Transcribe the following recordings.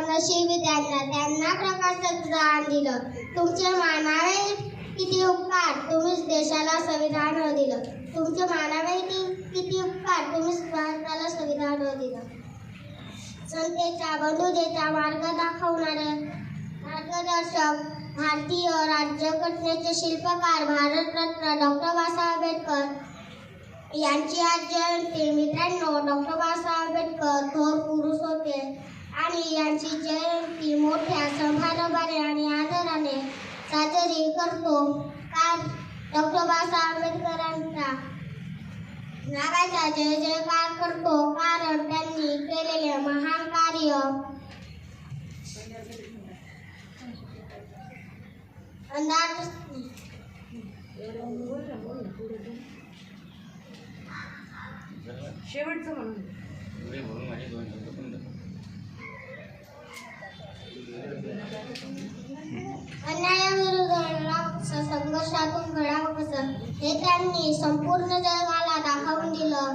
नशीब त्यांना. त्यांना प्रकाशाचं दान दिलं. तुमचे मानावे किती उपकार तुम्हीच देशाला संविधान दिलं. तुमचे मानावे किती किती उपकार तुम्हीच भारताला संविधान दिलं. संतेच्या बंधुतेचा मार्ग दाखवणारे मार्गदर्शक भारतीय राज्यघटनेचे शिल्पकार भारतरत्न डॉक्टर बाबासाहेब आंबेडकर यांची आज जयंती. मित्रांनो डॉक्टर बाबासाहेब आंबेडकर थोर यांची जयंती मोठ्या समारंभाने आणि आदराने साजरी करतो. का डॉक्टर बाबासाहेब आंबेडकरांचा नागाचा जय जयकार करतो. कारण त्यांनी केलेले महान कार्य अंदाज शेवटचं म्हणून. त्यांनी संपूर्ण जगाला दाखवून दिलं.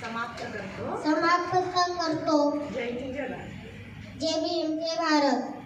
समाप्त करतो. समाप्त करतो. जय भीम जय भारत.